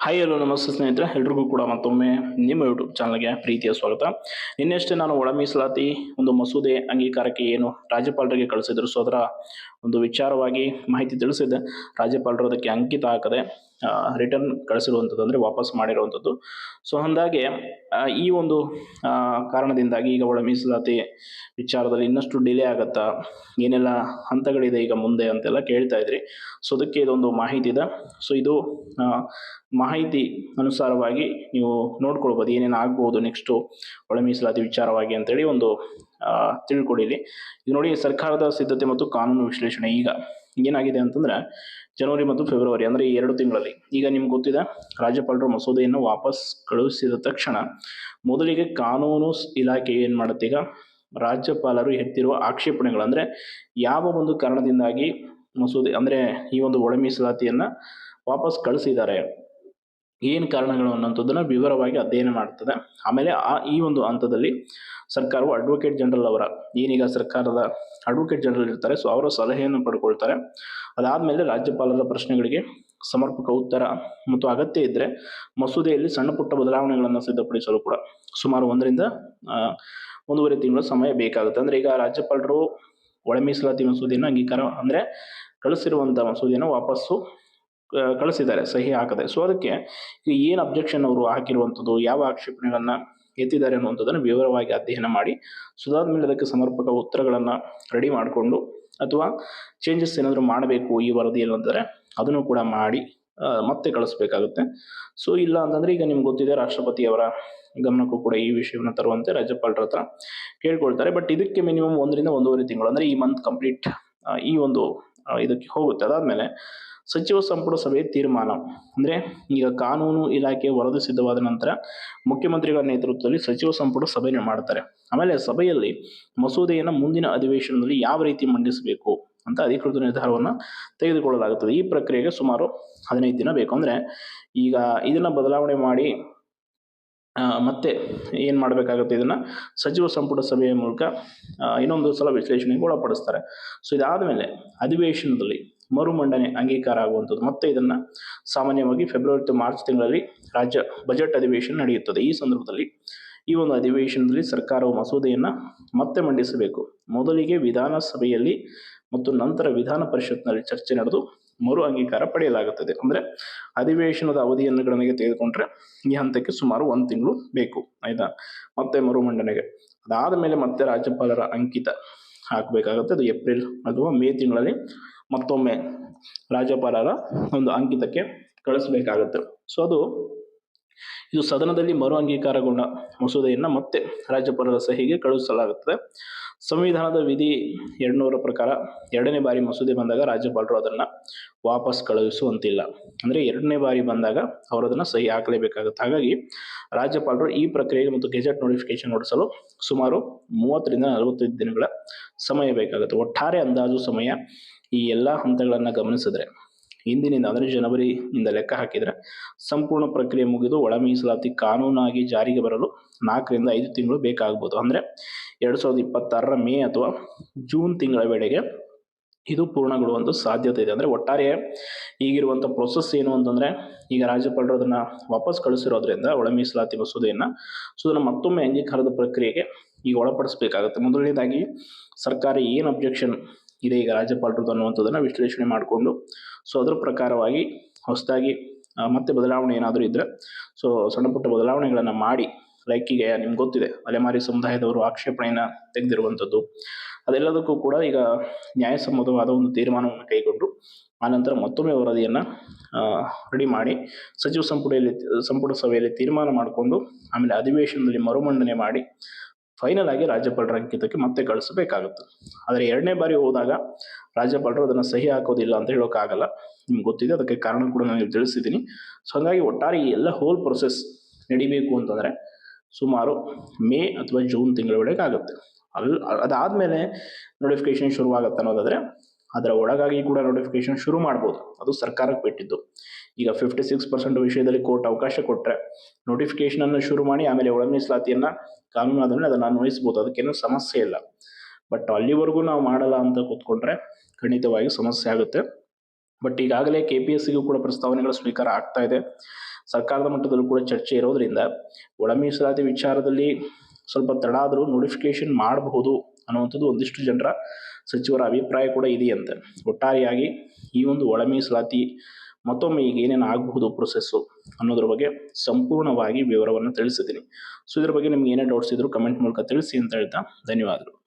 Hi hello ನಮಸ್ತೆ ಸ್ನೇಹಿತರೆ. ಎಲ್ರಿಗೂ ಕೂಡ ಮತ್ತೊಮ್ಮೆ ನಿಮ್ಮ ಯೂಟ್ಯೂಬ್ ಚಾನಲ್ಗೆ ಪ್ರೀತಿಯ ಸ್ವಾಗತ. ನಿನ್ನೆಷ್ಟೇ ನಾನು ಒಳ ಮೀಸಲಾತಿ ಒಂದು ಮಸೂದೆ ಅಂಗೀಕಾರಕ್ಕೆ ಏನು ರಾಜ್ಯಪಾಲರಿಗೆ ಕಳಿಸಿದ್ರು. ಸೊ ಅದರ ಒಂದು ವಿಚಾರವಾಗಿ ಮಾಹಿತಿ ತಿಳಿಸಿದ್ದೆ. ರಾಜ್ಯಪಾಲರು ಅದಕ್ಕೆ ಅಂಕಿತ ಹಾಕದೆ ರಿಟರ್ನ್ ಕಳಿಸಿರುವಂಥದ್ದು ಅಂದರೆ ವಾಪಸ್ ಮಾಡಿರುವಂಥದ್ದು. ಸೊ ಆ, ಈ ಒಂದು ಕಾರಣದಿಂದಾಗಿ ಈಗ ಒಳ ಮೀಸಲಾತಿ ವಿಚಾರದಲ್ಲಿ ಇನ್ನಷ್ಟು ಡಿಲೇ ಆಗುತ್ತಾ, ಏನೆಲ್ಲ ಹಂತಗಳಿದೆ ಈಗ ಮುಂದೆ ಅಂತೆಲ್ಲ ಕೇಳ್ತಾ ಇದ್ರಿ. ಸೊ ಅದಕ್ಕೆ ಇದೊಂದು ಮಾಹಿತಿ ಇದೆ. ಸೊ ಇದು ಮಾಹಿತಿ ಅನುಸಾರವಾಗಿ ನೀವು ನೋಡ್ಕೊಳ್ಬೋದು ಏನೇನು ಆಗ್ಬೋದು ನೆಕ್ಸ್ಟು ಒಳ ಮೀಸಲಾತಿ ವಿಚಾರವಾಗಿ ಅಂತೇಳಿ ಒಂದು ಆ, ತಿಳ್ಕೊಡಿಲಿ ಈಗ ನೋಡಿ ಸರ್ಕಾರದ ಸಿದ್ಧತೆ ಮತ್ತು ಕಾನೂನು ವಿಶ್ಲೇಷಣೆ. ಈಗ ಏನಾಗಿದೆ ಅಂತಂದ್ರೆ ಜನವರಿ ಮತ್ತು ಫೆಬ್ರವರಿ ಅಂದರೆ ಈ ಎರಡು ತಿಂಗಳಲ್ಲಿ ಈಗ ನಿಮ್ಗೆ ಗೊತ್ತಿದೆ ರಾಜ್ಯಪಾಲರು ಮಸೂದೆಯನ್ನು ವಾಪಸ್ ಕಳುಹಿಸಿದ ತಕ್ಷಣ ಮೊದಲಿಗೆ ಕಾನೂನು ಇಲಾಖೆ ಏನು ಮಾಡುತ್ತೆ? ಈಗ ರಾಜ್ಯಪಾಲರು ಎತ್ತಿರುವ ಆಕ್ಷೇಪಣೆಗಳು ಅಂದ್ರೆ ಯಾವ ಒಂದು ಕಾರಣದಿಂದಾಗಿ ಮಸೂದೆ ಅಂದರೆ ಈ ಒಂದು ಒಳ ಮೀಸಲಾತಿಯನ್ನು ವಾಪಸ್ ಕಳಿಸಿದ್ದಾರೆ? ಏನು ಕಾರಣಗಳು ಅನ್ನೋಂಥದ್ದನ್ನು ವಿವರವಾಗಿ ಅಧ್ಯಯನ ಮಾಡ್ತದೆ. ಆಮೇಲೆ ಆ ಈ ಒಂದು ಹಂತದಲ್ಲಿ ಸರ್ಕಾರವು ಅಡ್ವೊಕೇಟ್ ಜನರಲ್ ಅವರ, ಏನೀಗ ಸರ್ಕಾರದ ಅಡ್ವೊಕೇಟ್ ಜನರಲ್ ಇರ್ತಾರೆ ಸೊ ಅವರ ಸಲಹೆಯನ್ನು ಪಡ್ಕೊಳ್ತಾರೆ. ಅದಾದಮೇಲೆ ರಾಜ್ಯಪಾಲರ ಪ್ರಶ್ನೆಗಳಿಗೆ ಸಮರ್ಪಕ ಉತ್ತರ ಮತ್ತು ಅಗತ್ಯ ಇದ್ದರೆ ಮಸೂದೆಯಲ್ಲಿ ಸಣ್ಣ ಪುಟ್ಟ ಬದಲಾವಣೆಗಳನ್ನು ಸಿದ್ಧಪಡಿಸಲು ಕೂಡ ಸುಮಾರು ಒಂದರಿಂದ ಒಂದೂವರೆ ತಿಂಗಳ ಸಮಯ ಬೇಕಾಗುತ್ತೆ. ಅಂದರೆ ಈಗ ರಾಜ್ಯಪಾಲರು ಒಳ ಮೀಸಲಾತಿ ಮಸೂದೆಯನ್ನು ಅಂಗೀಕಾರ ಅಂದರೆ ಕಳಿಸಿರುವಂಥ ಮಸೂದೆಯನ್ನು ವಾಪಸ್ಸು ಕಳಿಸಿದ್ದಾರೆ, ಸಹಿ ಹಾಕದೆ. ಸೊ ಅದಕ್ಕೆ ಏನು ಅಬ್ಜೆಕ್ಷನ್ ಅವರು ಹಾಕಿರುವಂಥದ್ದು, ಯಾವ ಆಕ್ಷೇಪಣೆಗಳನ್ನು ಎತ್ತಿದ್ದಾರೆ ಅನ್ನುವಂಥದ್ದನ್ನು ವಿವರವಾಗಿ ಅಧ್ಯಯನ ಮಾಡಿ ಸೊ ಮೇಲೆ ಅದಕ್ಕೆ ಸಮರ್ಪಕ ಉತ್ತರಗಳನ್ನು ರೆಡಿ ಮಾಡಿಕೊಂಡು, ಅಥವಾ ಚೇಂಜಸ್ ಏನಾದರೂ ಮಾಡಬೇಕು ಈ ವರದಿಯಲ್ಲಿ ಅಂತಂದರೆ, ಅದನ್ನು ಕೂಡ ಮಾಡಿ ಮತ್ತೆ ಕಳಿಸ್ಬೇಕಾಗುತ್ತೆ. ಸೊ ಇಲ್ಲ ಅಂತಂದರೆ ಈಗ ನಿಮ್ಗೆ ಗೊತ್ತಿದೆ ರಾಷ್ಟ್ರಪತಿಯವರ ಗಮನಕ್ಕೂ ಕೂಡ ಈ ವಿಷಯವನ್ನು ತರುವಂತೆ ರಾಜ್ಯಪಾಲರ ಹತ್ರ ಕೇಳ್ಕೊಳ್ತಾರೆ. ಬಟ್ ಇದಕ್ಕೆ ಮಿನಿಮಮ್ ಒಂದರಿಂದ ಒಂದೂವರೆ ತಿಂಗಳು, ಅಂದರೆ ಈ ಮಂತ್ ಕಂಪ್ಲೀಟ್ ಈ ಒಂದು ಇದಕ್ಕೆ ಹೋಗುತ್ತೆ. ಅದಾದಮೇಲೆ ಸಚಿವ ಸಂಪುಟ ಸಭೆ ತೀರ್ಮಾನ. ಅಂದರೆ ಈಗ ಕಾನೂನು ಇಲಾಖೆ ವರದಿ ಸಿದ್ಧವಾದ ನಂತರ ಮುಖ್ಯಮಂತ್ರಿಗಳ ನೇತೃತ್ವದಲ್ಲಿ ಸಚಿವ ಸಂಪುಟ ಸಭೆಯನ್ನು ಮಾಡ್ತಾರೆ. ಆಮೇಲೆ ಸಭೆಯಲ್ಲಿ ಮಸೂದೆಯನ್ನು ಮುಂದಿನ ಅಧಿವೇಶನದಲ್ಲಿ ಯಾವ ರೀತಿ ಮಂಡಿಸಬೇಕು ಅಂತ ಅಧಿಕೃತ ನಿರ್ಧಾರವನ್ನು ತೆಗೆದುಕೊಳ್ಳಲಾಗುತ್ತದೆ. ಈ ಪ್ರಕ್ರಿಯೆಗೆ ಸುಮಾರು ಹದಿನೈದು ದಿನ ಬೇಕು. ಅಂದರೆ ಈಗ ಇದನ್ನು ಬದಲಾವಣೆ ಮಾಡಿ ಮತ್ತೆ ಏನು ಮಾಡಬೇಕಾಗುತ್ತೆ ಇದನ್ನು ಸಚಿವ ಸಂಪುಟ ಸಭೆಯ ಮೂಲಕ ಇನ್ನೊಂದು ಸಲ ವಿಶ್ಲೇಷಣೆಗೆ ಒಳಪಡಿಸ್ತಾರೆ. ಸೊ ಇದಾದಮೇಲೆ ಅಧಿವೇಶನದಲ್ಲಿ ಮರುಮಂಡನೆ ಅಂಗೀಕಾರ ಆಗುವಂಥದ್ದು, ಮತ್ತೆ ಇದನ್ನು ಸಾಮಾನ್ಯವಾಗಿ ಫೆಬ್ರವರಿ ಟು ಮಾರ್ಚ್ ತಿಂಗಳಲ್ಲಿ ರಾಜ್ಯ ಬಜೆಟ್ ಅಧಿವೇಶನ ನಡೆಯುತ್ತದೆ. ಈ ಸಂದರ್ಭದಲ್ಲಿ ಈ ಒಂದು ಅಧಿವೇಶನದಲ್ಲಿ ಸರ್ಕಾರವು ಮಸೂದೆಯನ್ನು ಮತ್ತೆ ಮಂಡಿಸಬೇಕು. ಮೊದಲಿಗೆ ವಿಧಾನಸಭೆಯಲ್ಲಿ ಮತ್ತು ನಂತರ ವಿಧಾನ ಪರಿಷತ್ನಲ್ಲಿ ಚರ್ಚೆ ನಡೆದು ಮರು ಅಂಗೀಕಾರ ಪಡೆಯಲಾಗುತ್ತದೆ. ಅಂದರೆ ಅಧಿವೇಶನದ ಅವಧಿಯನ್ನು ಗಣನೆಗೆ ತೆಗೆದುಕೊಂಡ್ರೆ ಈ ಹಂತಕ್ಕೆ ಸುಮಾರು ಒಂದು ತಿಂಗಳು ಬೇಕು, ಆಯ್ತಾ? ಮತ್ತೆ ಮರು ಮಂಡನೆಗೆ ಅದಾದ ಮೇಲೆ ಮತ್ತೆ ರಾಜ್ಯಪಾಲರ ಅಂಕಿತ ಹಾಕಬೇಕಾಗುತ್ತೆ. ಅದು ಏಪ್ರಿಲ್ ಅಥವಾ ಮೇ ತಿಂಗಳಲ್ಲಿ ಮತ್ತೊಮ್ಮೆ ರಾಜ್ಯಪಾಲರ ಒಂದು ಅಂಕಿತಕ್ಕೆ ಕಳಿಸಬೇಕಾಗುತ್ತೆ. ಸೊ ಅದು ಇದು ಸದನದಲ್ಲಿ ಮರು ಅಂಗೀಕಾರಗೊಂಡ ಮಸೂದೆಯನ್ನು ಮತ್ತೆ ರಾಜ್ಯಪಾಲರ ಸಹಿಗೆ ಕಳುಹಿಸಲಾಗುತ್ತದೆ. ಸಂವಿಧಾನದ ವಿಧಿ ಎರಡುನೂರ ಪ್ರಕಾರ ಎರಡನೇ ಬಾರಿ ಮಸೂದೆ ಬಂದಾಗ ರಾಜ್ಯಪಾಲರು ಅದನ್ನು ವಾಪಸ್ ಕಳುಹಿಸುವಂತಿಲ್ಲ. ಅಂದರೆ ಎರಡನೇ ಬಾರಿ ಬಂದಾಗ ಅವರು ಅದನ್ನು ಸಹಿ ಹಾಕಲೇಬೇಕಾಗುತ್ತೆ. ಹಾಗಾಗಿ ರಾಜ್ಯಪಾಲರು ಈ ಪ್ರಕ್ರಿಯೆಗೆ ಮತ್ತು ಗೆಜೆಟ್ ನೋಟಿಫಿಕೇಶನ್ ಹೊಡಿಸಲು ಸುಮಾರು ಮೂವತ್ತರಿಂದ ನಲವತ್ತೈದು ದಿನಗಳ ಸಮಯ ಬೇಕಾಗುತ್ತೆ. ಒಟ್ಟಾರೆ ಅಂದಾಜು ಸಮಯ ಈ ಎಲ್ಲ ಹಂತಗಳನ್ನು ಗಮನಿಸಿದ್ರೆ. ಇಂದಿನಿಂದ ಅಂದರೆ ಜನವರಿಯಿಂದ ಲೆಕ್ಕ ಹಾಕಿದರೆ ಸಂಪೂರ್ಣ ಪ್ರಕ್ರಿಯೆ ಮುಗಿದು ಒಳ ಮೀಸಲಾತಿ ಕಾನೂನಾಗಿ ಜಾರಿಗೆ ಬರಲು ನಾಲ್ಕರಿಂದ ಐದು ತಿಂಗಳು ಬೇಕಾಗ್ಬೋದು ಅಂದರೆ ಎರಡು ಸಾವಿರದ ಇಪ್ಪತ್ತಾರರ ಮೇ ಅಥವಾ ಜೂನ್ ತಿಂಗಳ ವೇಳೆಗೆ ಇದು ಪೂರ್ಣಗೊಳ್ಳುವಂಥ ಸಾಧ್ಯತೆ ಇದೆ. ಅಂದರೆ ಒಟ್ಟಾರೆ ಈಗಿರುವಂಥ ಪ್ರೊಸೆಸ್ ಏನು ಅಂತಂದರೆ ಈಗ ರಾಜ್ಯಪಾಲರು ಅದನ್ನು ವಾಪಸ್ ಕಳಿಸಿರೋದ್ರಿಂದ ಒಳ ಮೀಸಲಾತಿ ಮಸೂದೆಯನ್ನು ಸೊ ಅದನ್ನು ಮತ್ತೊಮ್ಮೆ ಅಂಗೀಕಾರದ ಪ್ರಕ್ರಿಯೆಗೆ ಈಗ ಒಳಪಡಿಸಬೇಕಾಗುತ್ತೆ. ಮೊದಲನೇದಾಗಿ ಸರ್ಕಾರ ಏನು ಅಬ್ಜೆಕ್ಷನ್ ಇದೆ ಈಗ ರಾಜ್ಯಪಾಲರದ್ದು ಅನ್ನುವಂಥದ್ದನ್ನು ವಿಶ್ಲೇಷಣೆ ಮಾಡಿಕೊಂಡು ಸೊ ಅದರ ಪ್ರಕಾರವಾಗಿ ಹೊಸದಾಗಿ ಮತ್ತೆ ಬದಲಾವಣೆ ಏನಾದರೂ ಇದ್ದರೆ ಸೊ ಸಣ್ಣ ಪುಟ್ಟ ಬದಲಾವಣೆಗಳನ್ನು ಮಾಡಿ ಲೈಕಿಗೆ ನಿಮ್ಗೆ ಗೊತ್ತಿದೆ, ಅಲೆಮಾರಿ ಸಮುದಾಯದವರು ಆಕ್ಷೇಪಣೆಯನ್ನು ತೆಗೆದಿರುವಂಥದ್ದು, ಅದೆಲ್ಲದಕ್ಕೂ ಕೂಡ ಈಗ ನ್ಯಾಯಸಮ್ಮತವಾದ ಒಂದು ತೀರ್ಮಾನವನ್ನು ಕೈಗೊಂಡು ಆನಂತರ ಮತ್ತೊಮ್ಮೆ ವರದಿಯನ್ನು ರೆಡಿ ಮಾಡಿ, ಸಚಿವ ಸಂಪುಟದಲ್ಲಿ, ಸಂಪುಟ ಸಭೆಯಲ್ಲಿ ತೀರ್ಮಾನ ಮಾಡಿಕೊಂಡು, ಆಮೇಲೆ ಅಧಿವೇಶನದಲ್ಲಿ ಮರುಮಂಡನೆ ಮಾಡಿ ಫೈನಲ್ ಆಗಿ ರಾಜ್ಯಪಾಲರ ಅಂಕಿತಕ್ಕೆ ಮತ್ತೆ ಕಳಿಸಬೇಕಾಗುತ್ತೆ. ಆದರೆ ಎರಡನೇ ಬಾರಿ ಹೋದಾಗ ರಾಜ್ಯಪಾಲರು ಅದನ್ನು ಸಹಿ ಹಾಕೋದಿಲ್ಲ ಅಂತ ಹೇಳೋಕ್ಕಾಗಲ್ಲ. ನಿಮ್ಗೆ ಗೊತ್ತಿದೆ, ಅದಕ್ಕೆ ಕಾರಣ ಕೂಡ ನಾನು ತಿಳಿಸಿದ್ದೀನಿ. ಸೊ ಹಾಗಾಗಿ ಒಟ್ಟಾರೆ ಈ ಎಲ್ಲ ಹೋಲ್ ಪ್ರೊಸೆಸ್ ನಡಿಬೇಕು ಅಂತಂದರೆ ಸುಮಾರು ಮೇ ಅಥವಾ ಜೂನ್ ತಿಂಗಳ ಆಗುತ್ತೆ. ಅಲ್ಲಿ ಅದಾದಮೇಲೆ ನೋಟಿಫಿಕೇಶನ್ ಶುರುವಾಗುತ್ತೆ ಅನ್ನೋದಾದರೆ ಅದರ ಒಳಗಾಗಿ ಕೂಡ ನೋಟಿಫಿಕೇಶನ್ ಶುರು ಮಾಡ್ಬೋದು. ಅದು ಸರ್ಕಾರಕ್ಕೆ ಬಿಟ್ಟಿದ್ದು. ಈಗ ಫಿಫ್ಟಿ ಸಿಕ್ಸ್ ಪರ್ಸೆಂಟ್ ವಿಷಯದಲ್ಲಿ ಕೋರ್ಟ್ ಅವಕಾಶ ಕೊಟ್ಟರೆ ನೋಟಿಫಿಕೇಶನ್ ಅನ್ನು ಶುರು ಮಾಡಿ ಆಮೇಲೆ ಒಳ ಮೀಸಲಾತಿಯನ್ನು ಕಾನೂನು ಆದಮೇಲೆ ಅದನ್ನು ಅನ್ವಯಿಸ್ಬೋದು. ಅದಕ್ಕೇನು ಸಮಸ್ಯೆ ಇಲ್ಲ. ಬಟ್ ಅಲ್ಲಿವರೆಗೂ ನಾವು ಮಾಡಲ್ಲ ಅಂತ ಕೂತ್ಕೊಂಡ್ರೆ ಖಂಡಿತವಾಗಿ ಸಮಸ್ಯೆ ಆಗುತ್ತೆ. ಬಟ್ ಈಗಾಗಲೇ ಕೆ ಪಿ ಎಸ್ ಸಿಗೂ ಕೂಡ ಪ್ರಸ್ತಾವನೆಗಳ ಸ್ವೀಕಾರ ಆಗ್ತಾ ಇದೆ. ಸರ್ಕಾರದ ಮಟ್ಟದಲ್ಲೂ ಕೂಡ ಚರ್ಚೆ ಇರೋದ್ರಿಂದ ಒಳ ಮೀಸಲಾತಿ ವಿಚಾರದಲ್ಲಿ ಸ್ವಲ್ಪ ತಡ ಆದರೂ ನೋಟಿಫಿಕೇಶನ್ ಮಾಡಬಹುದು ಅನ್ನುವಂಥದ್ದು ಒಂದಿಷ್ಟು ಜನರ ಸಚಿವರ ಅಭಿಪ್ರಾಯ ಕೂಡ ಇದೆಯಂತೆ. ಒಟ್ಟಾರೆಯಾಗಿ ಈ ಒಂದು ಒಳ ಮೀಸಲಾತಿ ಮತ್ತೊಮ್ಮೆ ಈಗ ಏನೇನು ಆಗಬಹುದು ಪ್ರೊಸೆಸ್ಸು ಅನ್ನೋದ್ರ ಬಗ್ಗೆ ಸಂಪೂರ್ಣವಾಗಿ ವಿವರವನ್ನು ತಿಳಿಸಿದ್ದೀನಿ. ಸೊ ಇದ್ರ ಬಗ್ಗೆ ನಿಮ್ಗೆ ಏನೇ ಡೌಟ್ಸ್ ಇದ್ದರೂ ಕಮೆಂಟ್ ಮೂಲಕ ತಿಳಿಸಿ ಅಂತ ಹೇಳ್ತಾ ಧನ್ಯವಾದಗಳು.